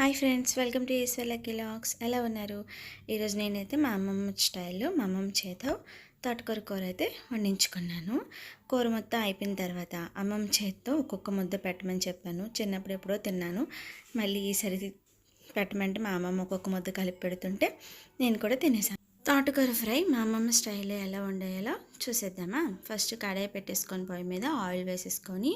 Hi friends welcome to ఈశ్వర్లకి logs ఎలా ఉన్నారు? ఈరోజు నేనైతే మా అమ్మమ్మ స్టైల్లో మా అమ్మమ్మ చేత తోటకూర కూర అయితే వండించుకున్నాను. కూర మొత్తం అయిపోయిన తర్వాత అమ్మమ్మ చేతితో ఒక్కొక్క ముద్ద పెట్టమని చెప్పాను. చిన్నప్పుడు ఎప్పుడో తిన్నాను. మళ్ళీ ఈసారి పెట్టమంటే మా అమ్మమ్మ ఒక్కొక్క ముద్ద కలిపి పెడుతుంటే నేను కూడా తినేసాను. తోటకూర ఫ్రై మా అమ్మమ్మ స్టైల్లో ఎలా ఉండేలా చూసేద్దామా? ఫస్ట్ కడాయి పెట్టేసుకొని పొయ్యి మీద ఆయిల్ వేసేసుకొని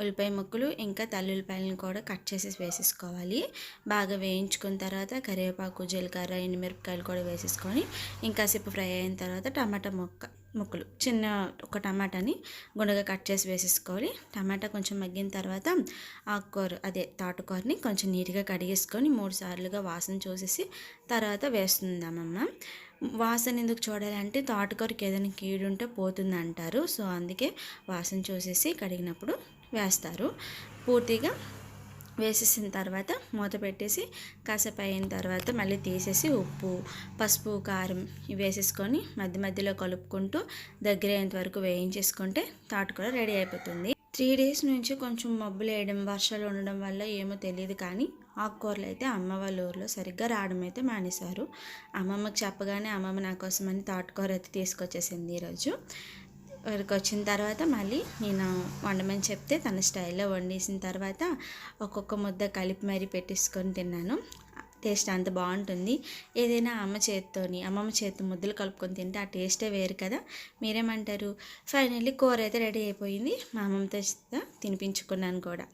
ఉల్లిపాయ ముక్కలు ఇంకా తల్లుల్లిపాయలను కూడా కట్ చేసి వేసేసుకోవాలి. బాగా వేయించుకున్న తర్వాత కరివేపాకు జీలకర్ర ఎండుమిరపకాయలు కూడా వేసేసుకొని ఇంకాసేపు ఫ్రై అయిన తర్వాత టమాటా ముక్క ముక్కలు చిన్న ఒక టమాటాని గుండగా కట్ చేసి వేసేసుకోవాలి. టమాటా కొంచెం మగ్గిన తర్వాత ఆకుకూర అదే తాటుకూరని కొంచెం నీట్గా కడిగేసుకొని మూడు సార్లుగా వాసన చూసేసి తర్వాత వేస్తుందామమ్మ వాసన ఎందుకు చూడాలంటే తాటుకూరకి ఏదైనా కీడు ఉంటే పోతుంది అంటారు సో అందుకే వాసన చూసేసి కడిగినప్పుడు వేస్తారు. పూర్తిగా వేసేసిన తర్వాత మూత పెట్టేసి కాసేపు అయిన తర్వాత మళ్ళీ తీసేసి ఉప్పు పసుపు కారం ఇవి వేసేసుకొని మధ్య మధ్యలో కలుపుకుంటూ దగ్గర అయ్యేంత వరకు వేయించేసుకుంటే తాటుకూర రెడీ అయిపోతుంది. త్రీ డేస్ నుంచి కొంచెం మబ్బులు వేయడం వర్షాలు ఉండడం వల్ల ఏమో తెలియదు కానీ ఆకుకూరలు అయితే అమ్మ వాళ్ళ ఊర్లో సరిగ్గా రావడం అయితే మానేశారు. అమ్మమ్మకి చెప్పగానే అమ్మమ్మ నా కోసం అని తాటుకూర అయితే తీసుకొచ్చేసింది ఈరోజు. వరకు వచ్చిన తర్వాత మళ్ళీ నేను వండమని చెప్తే తన స్టైల్లో వండేసిన తర్వాత ఒక్కొక్క ముద్ద కలిపి మరీ పెట్టేసుకొని తిన్నాను. టేస్ట్ అంత బాగుంటుంది. ఏదైనా అమ్మ చేతితోని అమ్మమ్మ చేతి ముద్దలు కలుపుకొని తింటే ఆ టేస్టే వేరు కదా. మీరేమంటారు? ఫైనల్లీ కూర అయితే రెడీ అయిపోయింది. మా అమ్మమ్మతో తినిపించుకున్నాను కూడా.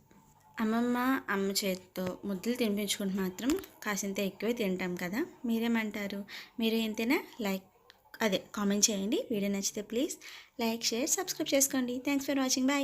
అమ్మమ్మ అమ్మ చేతితో ముద్దలు తినిపించుకుంటే మాత్రం కాసింత ఎక్కువే తింటాం కదా. మీరేమంటారు? మీరు ఎంతైనా లైక్ అదే కామెంట్ చేయండి. వీడియో నచ్చితే ప్లీజ్ లైక్ షేర్ సబ్స్క్రైబ్ చేసుకోండి. Thanks for watching bye